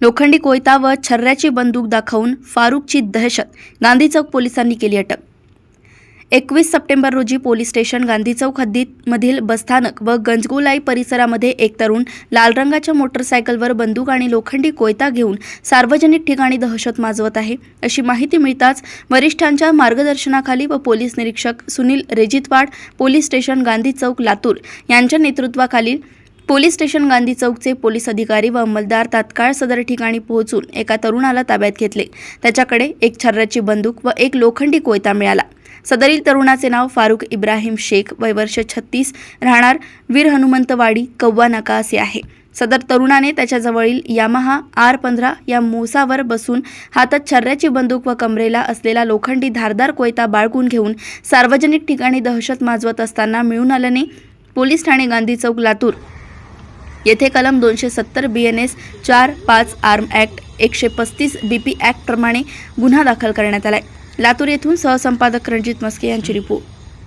लोखंडी कोयता व छर्ऱ्याची बंदूक दाखवून फारुकची दहशत गांधी चौक पोलिसांनी केली अटक. एकवीस सप्टेंबर रोजी पोलीस स्टेशन गांधी चौक हद्दीमधील बसस्थानक व गंजगोलाई परिसरामध्ये एक तरुण लाल रंगाच्या मोटरसायकलवर बंदूक आणि लोखंडी कोयता घेऊन सार्वजनिक ठिकाणी दहशत माजवत आहे अशी माहिती मिळताच वरिष्ठांच्या मार्गदर्शनाखाली व पोलीस निरीक्षक सुनील रेजितवाड पोलीस स्टेशन गांधी चौक लातूर यांच्या नेतृत्वाखाली पोलीस स्टेशन गांधी चौकचे पोलीस अधिकारी व अंमलदार तात्काळ सदर ठिकाणी पोहोचून एका तरुणाला ताब्यात घेतले. त्याच्याकडे एक छर्राची बंदूक व एक लोखंडी कोयता मिळाला. सदरील तरुणाचे नाव फारुख इब्राहिम शेख वय वर्ष छत्तीस राहणार वीर हनुमंतवाडी कव्वा नाका असे आहे. सदर तरुणाने त्याच्याजवळील यामाहा आर पंधरा या मोसावर बसून हातात छर्ऱ्याची बंदूक व कमरेला असलेला लोखंडी धारदार कोयता बाळगून घेऊन सार्वजनिक ठिकाणी दहशत माजवत असताना मिळून आल्याने पोलीस ठाणे गांधी चौक लातूर येथे कलम दोनशे सत्तर बी एन एस चार पाच आर्म ॲक्ट एकशे पस्तीस बी पी ॲक्टप्रमाणे गुन्हा दाखल करण्यात आलाय. लातूर येथून सहसंपादक रणजित मस्के यांची रिपोर्ट.